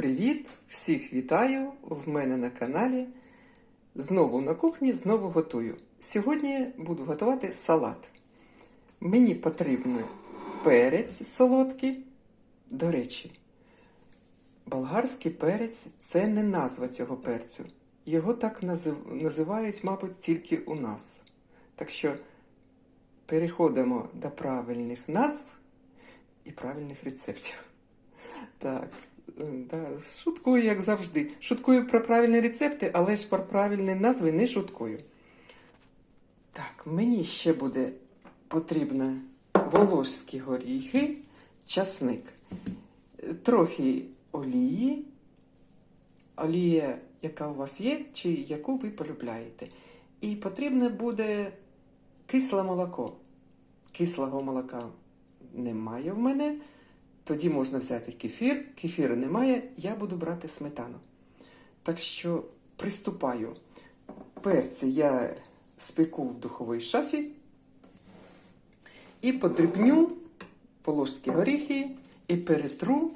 Привіт! Всіх вітаю! В мене на каналі. Знову на кухні, знову готую. Сьогодні буду готувати салат. Мені потрібен перець солодкий. До речі, болгарський перець це не назва цього перцю. Його так називають, мабуть, тільки у нас. Так що переходимо до правильних назв і правильних рецептів. Так, да, шуткую, як завжди. Шуткую про правильні рецепти, але ж про правильні назви не шуткую. Так, мені ще буде потрібно волошські горіхи, часник, е, трохи олії, олія, яка у вас є, чи яку ви полюбляєте. І потрібне буде кисле молоко. Кислого молока немає в мене. Тоді можна взяти кефір. Кефіру немає, я буду брати сметану. Так що приступаю. Перці я спеку в духовій шафі і подрібню полоські горіхи і перетру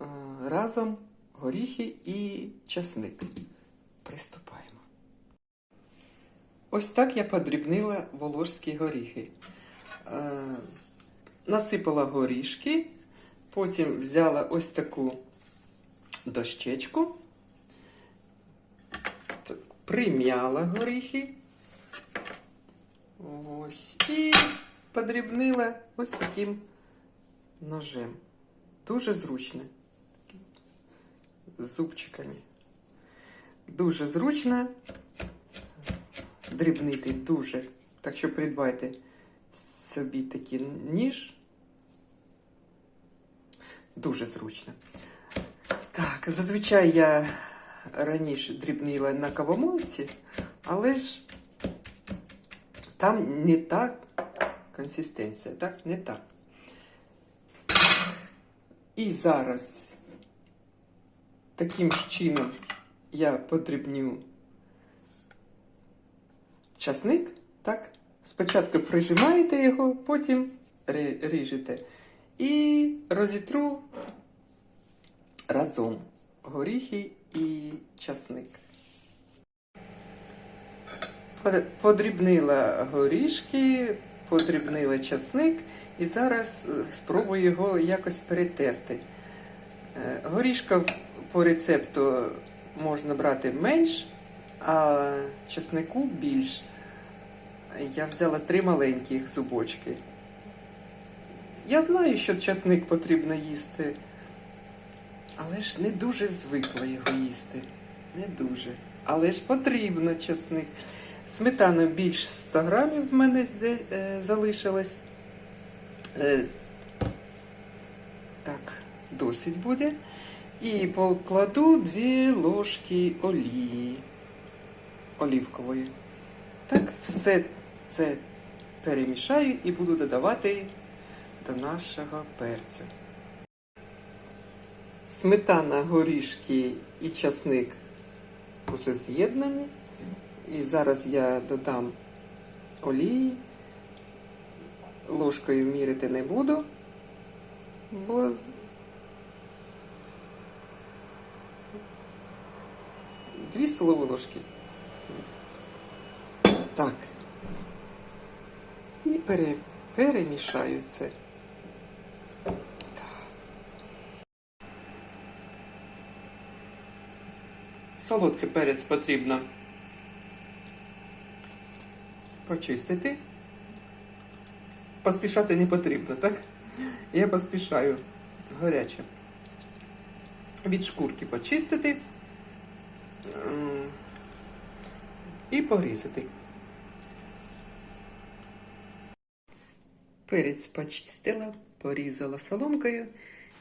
е, разом горіхи і часник. Приступаємо. Ось так я подрібнила волошські горіхи. Е, насипала горішки, потім взяла ось таку дощечку, прим'яла горіхи. Ось, і подрібнила ось таким ножем. Дуже зручно. З зубчиками. Дуже зручно. Дрібнити дуже. Так що придбайте собі такий ніж. Дуже зручно. Так, зазвичай я раніше дрібнила на кавомолці, але ж там не та консистенція, так? Не так. І зараз таким ж чином я подрібню часник, так? Спочатку прижимаєте його, потім ріжете. І розітру разом горіхи і часник. Подрібнила горішки, подрібнила часник і зараз е, спробую його якось перетерти. Е, Горішка по рецепту можна брати менш, а часнику більш. Я взяла три маленьких зубочки. Я знаю, що часник потрібно їсти, але ж не дуже звикла його їсти. Не дуже. Але ж потрібно часник. Сметана більш 100 грамів в мене е, залишилось. Е, так, досить буде. І покладу дві ложки олії олівкової. Так, все це перемішаю і буду додавати до нашого перцю. Сметана, горішки і часник вже з'єднані. І зараз я додам олії. Ложкою мірити не буду, бо дві столові ложки. Так. І пере, перемішаю це. Солодкий перець потрібно почистити. Поспішати не потрібно, так? Я поспішаю гаряче. Від шкурки почистити і порізати. Перець почистила, порізала соломкою.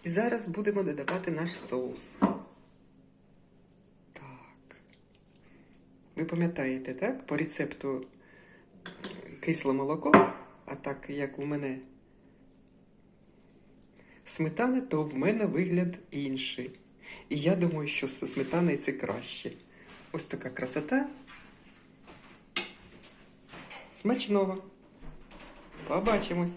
І зараз будемо додавати наш соус. Так. Ви пам'ятаєте, так? По рецепту кисле молоко, а так як у мене сметана, то в мене вигляд інший. І я думаю, що з сметаною це краще. Ось така красота. Смачного! Побачимось!